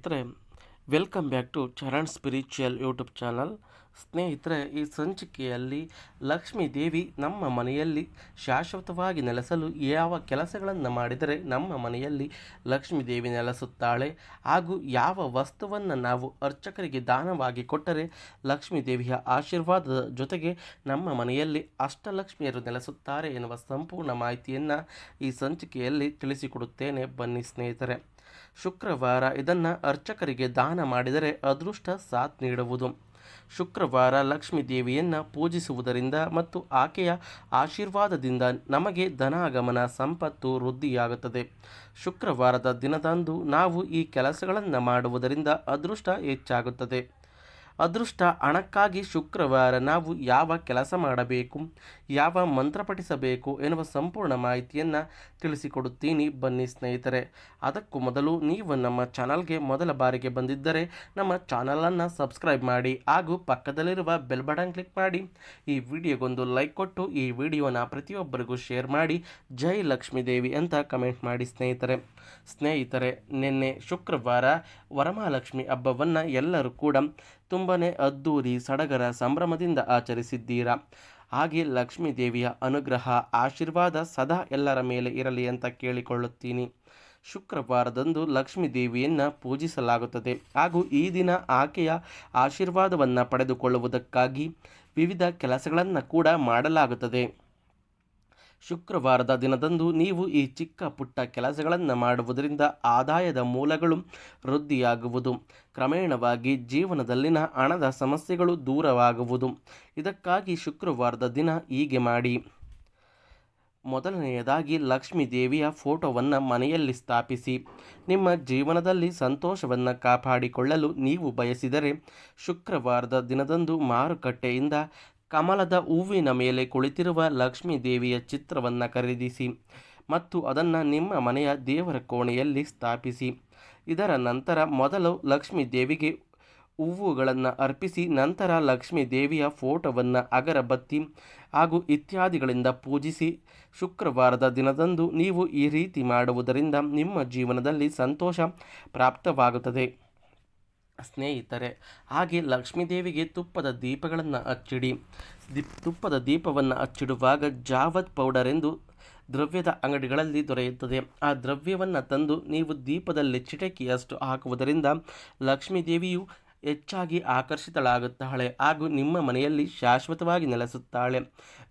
ಸ್ನೇಹಿತರೆ welcome back to Charan spiritual YouTube channel ಸ್ನೇಹಿತರೆ, ಈ ಸಂಚಿಕೆಯಲ್ಲಿ ಲಕ್ಷ್ಮೀ ದೇವಿ ನಮ್ಮ ಮನೆಯಲ್ಲಿ ಶಾಶ್ವತವಾಗಿ ನೆಲೆಸಲು ಯಾವ ಕೆಲಸಗಳನ್ನು ಮಾಡಿದರೆ ನಮ್ಮ ಮನೆಯಲ್ಲಿ ಲಕ್ಷ್ಮೀ ದೇವಿ ನೆಲೆಸುತ್ತಾಳೆ ಹಾಗೂ ಯಾವ ವಸ್ತುವನ್ನು ನಾವು ಅರ್ಚಕರಿಗೆ ದಾನವಾಗಿ ಕೊಟ್ಟರೆ ಲಕ್ಷ್ಮೀ ದೇವಿಯ ಆಶೀರ್ವಾದದ ಜೊತೆಗೆ ನಮ್ಮ ಮನೆಯಲ್ಲಿ ಅಷ್ಟಲಕ್ಷ್ಮಿಯರು ನೆಲೆಸುತ್ತಾರೆ ಎನ್ನುವ ಸಂಪೂರ್ಣ ಮಾಹಿತಿಯನ್ನು ಈ ಸಂಚಿಕೆಯಲ್ಲಿ ತಿಳಿಸಿಕೊಡುತ್ತೇನೆ. ಬನ್ನಿ ಸ್ನೇಹಿತರೆ. ಶುಕ್ರವಾರ ಇದನ್ನು ಅರ್ಚಕರಿಗೆ ದಾನ ಮಾಡಿದರೆ ಅದೃಷ್ಟ ಸಾಥ್ ನೀಡುವುದು. ಶುಕ್ರವಾರ ಲಕ್ಷ್ಮೀ ದೇವಿಯನ್ನು ಪೂಜಿಸುವುದರಿಂದ ಮತ್ತು ಆಕೆಯ ಆಶೀರ್ವಾದದಿಂದ ನಮಗೆ ಧನಾಗಮನ ಸಂಪತ್ತು ವೃದ್ಧಿಯಾಗುತ್ತದೆ. ಶುಕ್ರವಾರದ ದಿನದಂದು ನಾವು ಈ ಕೆಲಸಗಳನ್ನು ಮಾಡುವುದರಿಂದ ಅದೃಷ್ಟ ಹೆಚ್ಚಾಗುತ್ತದೆ. ಅದೃಷ್ಟ ಹಣಕ್ಕಾಗಿ ಶುಕ್ರವಾರ ನಾವು ಯಾವ ಕೆಲಸ ಮಾಡಬೇಕು, ಯಾವ ಮಂತ್ರ ಪಠಿಸಬೇಕು ಎನ್ನುವ ಸಂಪೂರ್ಣ ಮಾಹಿತಿಯನ್ನು ತಿಳಿಸಿಕೊಡುತ್ತೀನಿ. ಬನ್ನಿ ಸ್ನೇಹಿತರೆ, ಅದಕ್ಕೂ ಮೊದಲು ನೀವು ನಮ್ಮ ಚಾನಲ್ಗೆ ಮೊದಲ ಬಾರಿಗೆ ಬಂದಿದ್ದರೆ ನಮ್ಮ ಚಾನಲನ್ನು ಸಬ್ಸ್ಕ್ರೈಬ್ ಮಾಡಿ ಹಾಗೂ ಪಕ್ಕದಲ್ಲಿರುವ ಬೆಲ್ ಬಟನ್ ಕ್ಲಿಕ್ ಮಾಡಿ. ಈ ವಿಡಿಯೋಗೊಂದು ಲೈಕ್ ಕೊಟ್ಟು ಈ ವಿಡಿಯೋನ ಪ್ರತಿಯೊಬ್ಬರಿಗೂ ಶೇರ್ ಮಾಡಿ. ಜೈ ಲಕ್ಷ್ಮೀ ದೇವಿ ಅಂತ ಕಮೆಂಟ್ ಮಾಡಿ ಸ್ನೇಹಿತರೆ. ಸ್ನೇಹಿತರೆ, ನಿನ್ನೆ ಶುಕ್ರವಾರ ವರಮಹಾಲಕ್ಷ್ಮಿ ಹಬ್ಬವನ್ನು ಎಲ್ಲರೂ ಕೂಡ ತುಂಬನೇ ಅದ್ದೂರಿ, ಸಡಗರ ಸಂಭ್ರಮದಿಂದ ಆಚರಿಸಿದ್ದೀರಾ? ಹಾಗೆ ಲಕ್ಷ್ಮೀ ದೇವಿಯ ಅನುಗ್ರಹ, ಆಶೀರ್ವಾದ ಸದಾ ಎಲ್ಲರ ಮೇಲೆ ಇರಲಿ ಅಂತ ಕೇಳಿಕೊಳ್ಳುತ್ತೀನಿ. ಶುಕ್ರವಾರದಂದು ಲಕ್ಷ್ಮೀ ದೇವಿಯನ್ನು ಪೂಜಿಸಲಾಗುತ್ತದೆ. ಹಾಗೂ ಈ ದಿನ ಆಕೆಯ ಆಶೀರ್ವಾದವನ್ನು ಪಡೆದುಕೊಳ್ಳುವುದಕ್ಕಾಗಿ ವಿವಿಧ ಕೆಲಸಗಳನ್ನು ಕೂಡ ಮಾಡಲಾಗುತ್ತದೆ. ಶುಕ್ರವಾರದ ದಿನದಂದು ನೀವು ಈ ಚಿಕ್ಕ ಪುಟ್ಟ ಕೆಲಸಗಳನ್ನು ಮಾಡುವುದರಿಂದ ಆದಾಯದ ಮೂಲಗಳು ವೃದ್ಧಿಯಾಗುವುದು. ಕ್ರಮೇಣವಾಗಿ ಜೀವನದಲ್ಲಿನ ಹಣದ ಸಮಸ್ಯೆಗಳು ದೂರವಾಗುವುದು. ಇದಕ್ಕಾಗಿ ಶುಕ್ರವಾರದ ದಿನ ಹೀಗೆ ಮಾಡಿ. ಮೊದಲನೆಯದಾಗಿ ಲಕ್ಷ್ಮೀ ದೇವಿಯ ಫೋಟೋವನ್ನು ಮನೆಯಲ್ಲಿ ಸ್ಥಾಪಿಸಿ. ನಿಮ್ಮ ಜೀವನದಲ್ಲಿ ಸಂತೋಷವನ್ನು ಕಾಪಾಡಿಕೊಳ್ಳಲು ನೀವು ಬಯಸಿದರೆ ಶುಕ್ರವಾರದ ದಿನದಂದು ಮಾರುಕಟ್ಟೆಯಿಂದ ಕಮಲದ ಹೂವಿನ ಮೇಲೆ ಕುಳಿತಿರುವ ಲಕ್ಷ್ಮೀ ದೇವಿಯ ಚಿತ್ರವನ್ನು ಖರೀದಿಸಿ ಮತ್ತು ಅದನ್ನು ನಿಮ್ಮ ಮನೆಯ ದೇವರ ಕೋಣೆಯಲ್ಲಿ ಸ್ಥಾಪಿಸಿ. ಇದರ ನಂತರ ಮೊದಲು ಲಕ್ಷ್ಮೀ ದೇವಿಗೆ ಹೂವುಗಳನ್ನು ಅರ್ಪಿಸಿ, ನಂತರ ಲಕ್ಷ್ಮೀ ದೇವಿಯ ಫೋಟೋವನ್ನು ಅಗರಬತ್ತಿ ಹಾಗೂ ಇತ್ಯಾದಿಗಳಿಂದ ಪೂಜಿಸಿ, ಶುಕ್ರವಾರದ ದಿನದಂದು ನೀವು ಈ ರೀತಿ ಮಾಡುವುದರಿಂದ ನಿಮ್ಮ ಜೀವನದಲ್ಲಿ ಸಂತೋಷ ಪ್ರಾಪ್ತವಾಗುತ್ತದೆ. ಸ್ನೇಹಿತರೆ, ಹಾಗೆ ಲಕ್ಷ್ಮೀದೇವಿಗೆ ತುಪ್ಪದ ದೀಪಗಳನ್ನು ಹಚ್ಚಿಡಿ. ದಿಪ್ ತುಪ್ಪದ ದೀಪವನ್ನು ಹಚ್ಚಿಡುವಾಗ ಜಾವತ್ ಪೌಡರ್ ಎಂದು ದ್ರವ್ಯದ ಅಂಗಡಿಗಳಲ್ಲಿ ದೊರೆಯುತ್ತದೆ. ಆ ದ್ರವ್ಯವನ್ನು ತಂದು ನೀವು ದೀಪದಲ್ಲಿ ಚಿಟಕಿಯಷ್ಟು ಹಾಕುವುದರಿಂದ ಲಕ್ಷ್ಮೀ ದೇವಿಯು ಹೆಚ್ಚಾಗಿ ಆಕರ್ಷಿತಳಾಗುತ್ತಾಳೆ ಹಾಗೂ ನಿಮ್ಮ ಮನೆಯಲ್ಲಿ ಶಾಶ್ವತವಾಗಿ ನೆಲೆಸುತ್ತಾಳೆ.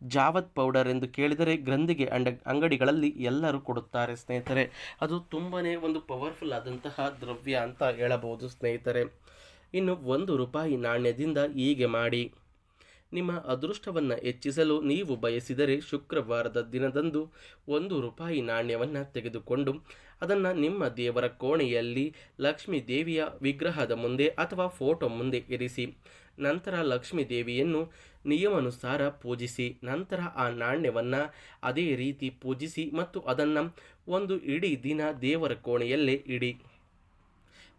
ಜಾವತ್ ಪೌಡರ್ ಎಂದು ಕೇಳಿದರೆ ಗ್ರಂಥಿಗೆ ಅಂಡ, ಅಂಗಡಿಗಳಲ್ಲಿ ಎಲ್ಲರೂ ಕೊಡುತ್ತಾರೆ ಸ್ನೇಹಿತರೆ. ಅದು ತುಂಬಾ ಒಂದು ಪವರ್ಫುಲ್ ಆದಂತಹ ದ್ರವ್ಯ ಅಂತ ಹೇಳಬಹುದು ಸ್ನೇಹಿತರೆ. ಇನ್ನು ಒಂದು ರೂಪಾಯಿ ನಾಣ್ಯದಿಂದ ಹೀಗೆ ಮಾಡಿ. ನಿಮ್ಮ ಅದೃಷ್ಟವನ್ನು ಹೆಚ್ಚಿಸಲು ನೀವು ಬಯಸಿದರೆ ಶುಕ್ರವಾರದ ದಿನದಂದು ಒಂದು ರೂಪಾಯಿ ನಾಣ್ಯವನ್ನು ತೆಗೆದುಕೊಂಡು ಅದನ್ನು ನಿಮ್ಮ ದೇವರ ಕೋಣೆಯಲ್ಲಿ ಲಕ್ಷ್ಮೀ ದೇವಿಯ ವಿಗ್ರಹದ ಮುಂದೆ ಅಥವಾ ಫೋಟೋ ಮುಂದೆ ಇರಿಸಿ. ನಂತರ ಲಕ್ಷ್ಮೀ ದೇವಿಯನ್ನು ನಿಯಮಾನುಸಾರ ಪೂಜಿಸಿ. ನಂತರ ಆ ನಾಣ್ಯವನ್ನು ಅದೇ ರೀತಿ ಪೂಜಿಸಿ ಮತ್ತು ಅದನ್ನು ಒಂದು ಇಡೀ ದಿನ ದೇವರ ಕೋಣೆಯಲ್ಲೇ ಇಡಿ.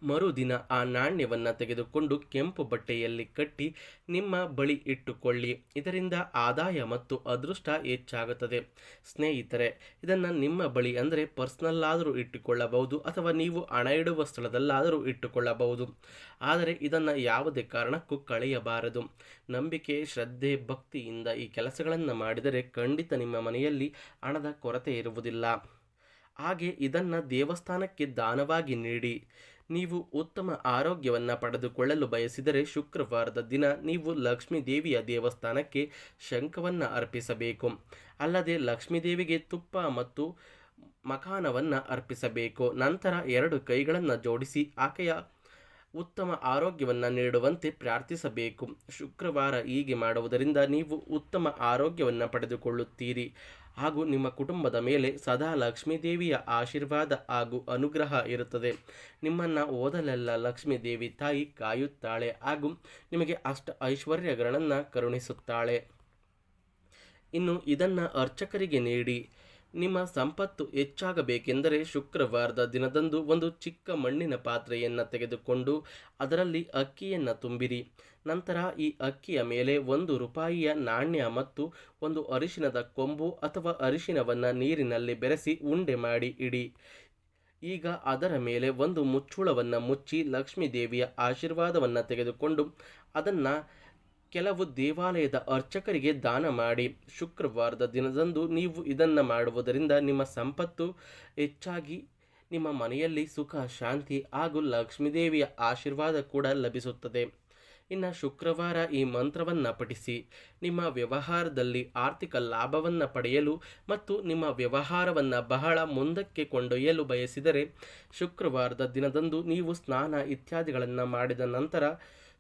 ಮರುದಿನ ಆ ನಾಣ್ಯವನ್ನು ತೆಗೆದುಕೊಂಡು ಕೆಂಪು ಬಟ್ಟೆಯಲ್ಲಿ ಕಟ್ಟಿ ನಿಮ್ಮ ಬಳಿ ಇಟ್ಟುಕೊಳ್ಳಿ. ಇದರಿಂದ ಆದಾಯ ಮತ್ತು ಅದೃಷ್ಟ ಹೆಚ್ಚಾಗುತ್ತದೆ. ಸ್ನೇಹಿತರೆ, ಇದನ್ನು ನಿಮ್ಮ ಬಳಿ ಅಂದರೆ ಪರ್ಸ್ನಲ್ಲಾದರೂ ಇಟ್ಟುಕೊಳ್ಳಬಹುದು ಅಥವಾ ನೀವು ಹಣ ಇಡುವ ಸ್ಥಳದಲ್ಲಾದರೂ ಇಟ್ಟುಕೊಳ್ಳಬಹುದು. ಆದರೆ ಇದನ್ನು ಯಾವುದೇ ಕಾರಣಕ್ಕೂ ಕಳೆಯಬಾರದು. ನಂಬಿಕೆ, ಶ್ರದ್ಧೆ, ಭಕ್ತಿಯಿಂದ ಈ ಕೆಲಸಗಳನ್ನು ಮಾಡಿದರೆ ಖಂಡಿತ ನಿಮ್ಮ ಮನೆಯಲ್ಲಿ ಹಣದ ಕೊರತೆ ಇರುವುದಿಲ್ಲ. ಹಾಗೆ ಇದನ್ನು ದೇವಸ್ಥಾನಕ್ಕೆ ದಾನವಾಗಿ ನೀಡಿ. ನೀವು ಉತ್ತಮ ಆರೋಗ್ಯವನ್ನು ಪಡೆದುಕೊಳ್ಳಲು ಬಯಸಿದರೆ ಶುಕ್ರವಾರದ ದಿನ ನೀವು ಲಕ್ಷ್ಮೀ ದೇವಿಯ ದೇವಸ್ಥಾನಕ್ಕೆ ಶಂಖವನ್ನು ಅರ್ಪಿಸಬೇಕು. ಅಲ್ಲದೆ ಲಕ್ಷ್ಮೀ ದೇವಿಗೆ ತುಪ್ಪ ಮತ್ತು ಮಖಾನವನ್ನು ಅರ್ಪಿಸಬೇಕು. ನಂತರ ಎರಡು ಕೈಗಳನ್ನು ಜೋಡಿಸಿ ಆಕೆಯ ಉತ್ತಮ ಆರೋಗ್ಯವನ್ನು ನೀಡುವಂತೆ ಪ್ರಾರ್ಥಿಸಬೇಕು. ಶುಕ್ರವಾರ ಹೀಗೆ ಮಾಡುವುದರಿಂದ ನೀವು ಉತ್ತಮ ಆರೋಗ್ಯವನ್ನು ಪಡೆದುಕೊಳ್ಳುತ್ತೀರಿ. ಹಾಗೂ ನಿಮ್ಮ ಕುಟುಂಬದ ಮೇಲೆ ಸದಾ ಲಕ್ಷ್ಮೀದೇವಿಯ ಆಶೀರ್ವಾದ ಹಾಗೂ ಅನುಗ್ರಹ ಇರುತ್ತದೆ. ನಿಮ್ಮನ್ನು ಓದಲೆಲ್ಲ ಲಕ್ಷ್ಮೀದೇವಿ ತಾಯಿ ಕಾಯುತ್ತಾಳೆ ಹಾಗೂ ನಿಮಗೆ ಅಷ್ಟ ಐಶ್ವರ್ಯಗಳನ್ನು ಕರುಣಿಸುತ್ತಾಳೆ. ಇನ್ನು ಇದನ್ನು ಅರ್ಚಕರಿಗೆ ನೀಡಿ. ನಿಮ್ಮ ಸಂಪತ್ತು ಹೆಚ್ಚಾಗಬೇಕೆಂದರೆ ಶುಕ್ರವಾರದ ದಿನದಂದು ಒಂದು ಚಿಕ್ಕ ಮಣ್ಣಿನ ಪಾತ್ರೆಯನ್ನು ತೆಗೆದುಕೊಂಡು ಅದರಲ್ಲಿ ಅಕ್ಕಿಯನ್ನು ತುಂಬಿರಿ. ನಂತರ ಈ ಅಕ್ಕಿಯ ಮೇಲೆ ಒಂದು ರೂಪಾಯಿಯ ನಾಣ್ಯ ಮತ್ತು ಒಂದು ಅರಿಶಿನದ ಕೊಂಬು ಅಥವಾ ಅರಿಶಿನವನ್ನು ನೀರಿನಲ್ಲಿ ಬೆರೆಸಿ ಉಂಡೆ ಮಾಡಿ ಇಡಿ. ಈಗ ಅದರ ಮೇಲೆ ಒಂದು ಮುಚ್ಚುಳವನ್ನು ಮುಚ್ಚಿ ಲಕ್ಷ್ಮೀ ದೇವಿಯ ಆಶೀರ್ವಾದವನ್ನು ತೆಗೆದುಕೊಂಡು ಅದನ್ನು ಕೆಲವು ದೇವಾಲಯದ ಅರ್ಚಕರಿಗೆ ದಾನ ಮಾಡಿ ಶುಕ್ರವಾರದ ದಿನದಂದು ನೀವು ಇದನ್ನು ಮಾಡುವುದರಿಂದ ನಿಮ್ಮ ಸಂಪತ್ತು ಹೆಚ್ಚಾಗಿ ನಿಮ್ಮ ಮನೆಯಲ್ಲಿ ಸುಖ, ಶಾಂತಿ ಹಾಗೂ ಲಕ್ಷ್ಮೀದೇವಿಯ ಆಶೀರ್ವಾದ ಕೂಡ ಲಭಿಸುತ್ತದೆ. ಇನ್ನು ಶುಕ್ರವಾರ ಈ ಮಂತ್ರವನ್ನು ಪಠಿಸಿ, ನಿಮ್ಮ ವ್ಯವಹಾರದಲ್ಲಿ ಆರ್ಥಿಕ ಲಾಭವನ್ನು ಪಡೆಯಲು ಮತ್ತು ನಿಮ್ಮ ವ್ಯವಹಾರವನ್ನು ಬಹಳ ಮುಂದಕ್ಕೆ ಕೊಂಡೊಯ್ಯಲು ಬಯಸಿದರೆ, ಶುಕ್ರವಾರದ ದಿನದಂದು ನೀವು ಸ್ನಾನ ಇತ್ಯಾದಿಗಳನ್ನು ಮಾಡಿದ ನಂತರ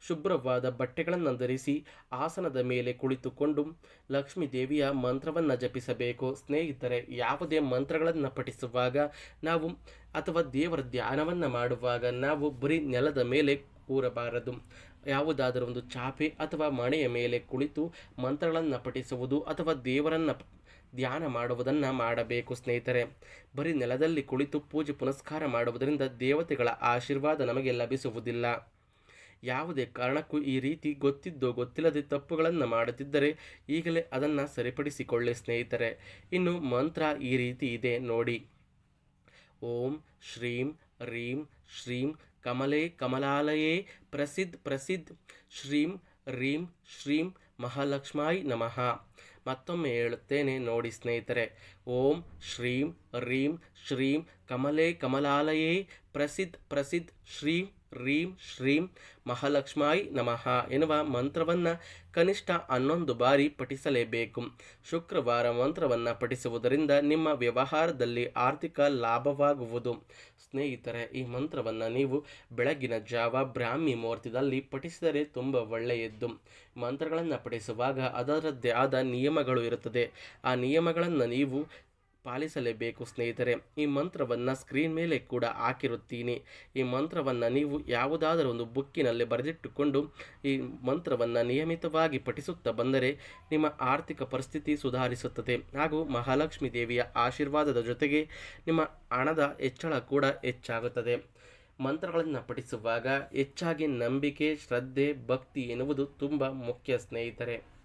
ಶುಭ್ರವಾದ ಬಟ್ಟೆಗಳನ್ನು ಧರಿಸಿ ಆಸನದ ಮೇಲೆ ಕುಳಿತುಕೊಂಡು ಲಕ್ಷ್ಮೀ ದೇವಿಯ ಮಂತ್ರವನ್ನು ಜಪಿಸಬೇಕು. ಸ್ನೇಹಿತರೆ, ಯಾವುದೇ ಮಂತ್ರಗಳನ್ನು ಪಠಿಸುವಾಗ ನಾವು ಅಥವಾ ದೇವರ ಧ್ಯಾನವನ್ನು ಮಾಡುವಾಗ ನಾವು ಬರೀ ನೆಲದ ಮೇಲೆ ಕೂರಬಾರದು. ಯಾವುದಾದರೂ ಒಂದು ಚಾಪೆ ಅಥವಾ ಮಣೆಯ ಮೇಲೆ ಕುಳಿತು ಮಂತ್ರಗಳನ್ನು ಪಠಿಸುವುದು ಅಥವಾ ದೇವರನ್ನು ಧ್ಯಾನ ಮಾಡುವುದನ್ನು ಮಾಡಬೇಕು ಸ್ನೇಹಿತರೆ. ಬರೀ ನೆಲದಲ್ಲಿ ಕುಳಿತು ಪೂಜೆ ಪುನಸ್ಕಾರ ಮಾಡುವುದರಿಂದ ದೇವತೆಗಳ ಆಶೀರ್ವಾದ ನಮಗೆ ಲಭಿಸುವುದಿಲ್ಲ. ಯಾವುದೇ ಕಾರಣಕ್ಕೂ ಈ ರೀತಿ ಗೊತ್ತಿದ್ದೋ ಗೊತ್ತಿಲ್ಲದೆ ತಪ್ಪುಗಳನ್ನು ಮಾಡುತ್ತಿದ್ದರೆ ಈಗಲೇ ಅದನ್ನು ಸರಿಪಡಿಸಿಕೊಳ್ಳಿ ಸ್ನೇಹಿತರೆ. ಇನ್ನು ಮಂತ್ರ ಈ ರೀತಿ ಇದೆ, ನೋಡಿ. ಓಂ ಶ್ರೀಂ ರೀಂ ಶ್ರೀಂ ಕಮಲೆ ಕಮಲಾಲಯೇ ಪ್ರಸಿದ್ಧ ಪ್ರಸಿದ್ಧ ಶ್ರೀಂ ರೀಂ ಶ್ರೀಂ ಮಹಾಲಕ್ಷ್ಮಾಯ್ ನಮಃ. ಮತ್ತೊಮ್ಮೆ ಹೇಳುತ್ತೇನೆ, ನೋಡಿ ಸ್ನೇಹಿತರೆ. ಓಂ ಶ್ರೀಂ ರೀಂ ಶ್ರೀಂ ಕಮಲೆ ಕಮಲಾಲಯೇ ಪ್ರಸಿದ್ಧ ಪ್ರಸಿದ್ಧ ಶ್ರೀಂ ರೀಂ ಶ್ರೀಂ ಮಹಾಲಕ್ಷ್ಮಾಯಿ ನಮಃ ಎನ್ನುವ ಮಂತ್ರವನ್ನು ಕನಿಷ್ಠ ಹನ್ನೊಂದು ಬಾರಿ ಪಠಿಸಲೇಬೇಕು. ಶುಕ್ರವಾರ ಮಂತ್ರವನ್ನು ಪಠಿಸುವುದರಿಂದ ನಿಮ್ಮ ವ್ಯವಹಾರದಲ್ಲಿ ಆರ್ಥಿಕ ಲಾಭವಾಗುವುದು. ಸ್ನೇಹಿತರೆ, ಈ ಮಂತ್ರವನ್ನು ನೀವು ಬೆಳಗಿನ ಜಾವ ಬ್ರಾಹ್ಮಿ ಮುಹೂರ್ತದಲ್ಲಿ ಪಠಿಸಿದರೆ ತುಂಬ ಒಳ್ಳೆಯದ್ದು. ಮಂತ್ರಗಳನ್ನು ಪಠಿಸುವಾಗ ಅದರದ್ದೇ ಆದ ನಿಯಮಗಳು ಇರುತ್ತದೆ. ಆ ನಿಯಮಗಳನ್ನು ನೀವು ಪಾಲಿಸಲೇಬೇಕು ಸ್ನೇಹಿತರೆ. ಈ ಮಂತ್ರವನ್ನು ಸ್ಕ್ರೀನ್ ಮೇಲೆ ಕೂಡ ಹಾಕಿರುತ್ತೀನಿ. ಈ ಮಂತ್ರವನ್ನು ನೀವು ಯಾವುದಾದರೂ ಒಂದು ಬುಕ್ಕಿನಲ್ಲಿ ಬರೆದಿಟ್ಟುಕೊಂಡು ಈ ಮಂತ್ರವನ್ನು ನಿಯಮಿತವಾಗಿ ಪಠಿಸುತ್ತಾ ಬಂದರೆ ನಿಮ್ಮ ಆರ್ಥಿಕ ಪರಿಸ್ಥಿತಿ ಸುಧಾರಿಸುತ್ತದೆ. ಹಾಗೂ ಮಹಾಲಕ್ಷ್ಮಿ ದೇವಿಯ ಆಶೀರ್ವಾದದ ಜೊತೆಗೆ ನಿಮ್ಮ ಹಣದ ಹೆಚ್ಚಳ ಕೂಡ ಹೆಚ್ಚಾಗುತ್ತದೆ. ಮಂತ್ರಗಳನ್ನು ಪಠಿಸುವಾಗ ಹೆಚ್ಚಾಗಿ ನಂಬಿಕೆ, ಶ್ರದ್ಧೆ, ಭಕ್ತಿ ಎನ್ನುವುದು ತುಂಬ ಮುಖ್ಯ ಸ್ನೇಹಿತರೆ.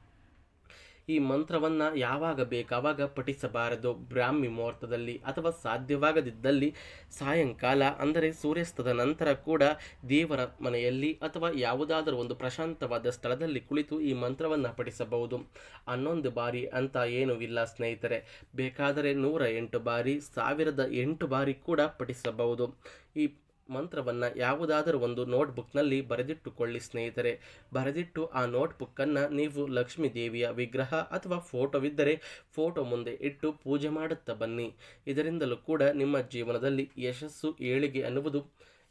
ಈ ಮಂತ್ರವನ್ನು ಯಾವಾಗ ಬೇಕಾವಾಗ ಪಠಿಸಬಾರದು. ಬ್ರಾಹ್ಮಿ ಮುಹೂರ್ತದಲ್ಲಿ ಅಥವಾ ಸಾಧ್ಯವಾಗದಿದ್ದಲ್ಲಿ ಸಾಯಂಕಾಲ, ಅಂದರೆ ಸೂರ್ಯಾಸ್ತದ ನಂತರ ಕೂಡ ದೇವರ ಮನೆಯಲ್ಲಿ ಅಥವಾ ಯಾವುದಾದರೂ ಒಂದು ಪ್ರಶಾಂತವಾದ ಸ್ಥಳದಲ್ಲಿ ಕುಳಿತು ಈ ಮಂತ್ರವನ್ನು ಪಠಿಸಬಹುದು. ಹನ್ನೊಂದು ಬಾರಿ ಅಂತ ಏನೂ ಇಲ್ಲ ಸ್ನೇಹಿತರೆ. ಬೇಕಾದರೆ ನೂರ ಎಂಟು ಬಾರಿ, ಸಾವಿರದ ಎಂಟು ಬಾರಿ ಕೂಡ ಪಠಿಸಬಹುದು. ಈ ಮಂತ್ರವನ್ನು ಯಾವುದಾದರೂ ಒಂದು ನೋಟ್ಬುಕ್ನಲ್ಲಿ ಬರೆದಿಟ್ಟುಕೊಳ್ಳಿ ಸ್ನೇಹಿತರೆ. ಬರೆದಿಟ್ಟು ಆ ನೋಟ್ಬುಕ್ಕನ್ನು ನೀವು ಲಕ್ಷ್ಮೀ ದೇವಿಯ ವಿಗ್ರಹ ಅಥವಾ ಫೋಟೋವಿದ್ದರೆ ಫೋಟೋ ಮುಂದೆ ಇಟ್ಟು ಪೂಜೆ ಮಾಡುತ್ತಾ ಬನ್ನಿ. ಇದರಿಂದಲೂ ಕೂಡ ನಿಮ್ಮ ಜೀವನದಲ್ಲಿ ಯಶಸ್ಸು ಏಳಿಗೆ ಅನ್ನುವುದು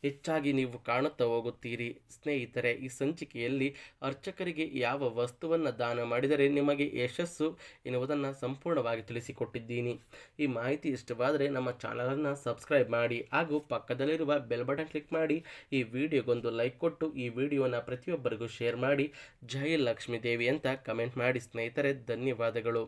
ಹೆಚ್ಚಾಗಿ ನೀವು ಕಾಣುತ್ತಾ ಹೋಗುತ್ತೀರಿ. ಸ್ನೇಹಿತರೆ, ಈ ಸಂಚಿಕೆಯಲ್ಲಿ ಅರ್ಚಕರಿಗೆ ಯಾವ ವಸ್ತುವನ್ನು ದಾನ ಮಾಡಿದರೆ ನಿಮಗೆ ಯಶಸ್ಸು ಎನ್ನುವುದನ್ನು ಸಂಪೂರ್ಣವಾಗಿ ತಿಳಿಸಿಕೊಟ್ಟಿದ್ದೀನಿ. ಈ ಮಾಹಿತಿ ಇಷ್ಟವಾದರೆ ನಮ್ಮ ಚಾನಲನ್ನು ಸಬ್ಸ್ಕ್ರೈಬ್ ಮಾಡಿ, ಹಾಗೂ ಪಕ್ಕದಲ್ಲಿರುವ ಬೆಲ್ ಬಟನ್ ಕ್ಲಿಕ್ ಮಾಡಿ, ಈ ವಿಡಿಯೋಗೊಂದು ಲೈಕ್ ಕೊಟ್ಟು, ಈ ವಿಡಿಯೋನ ಪ್ರತಿಯೊಬ್ಬರಿಗೂ ಶೇರ್ ಮಾಡಿ, ಜೈ ಲಕ್ಷ್ಮೀ ದೇವಿ ಅಂತ ಕಮೆಂಟ್ ಮಾಡಿ ಸ್ನೇಹಿತರೆ, ಧನ್ಯವಾದಗಳು.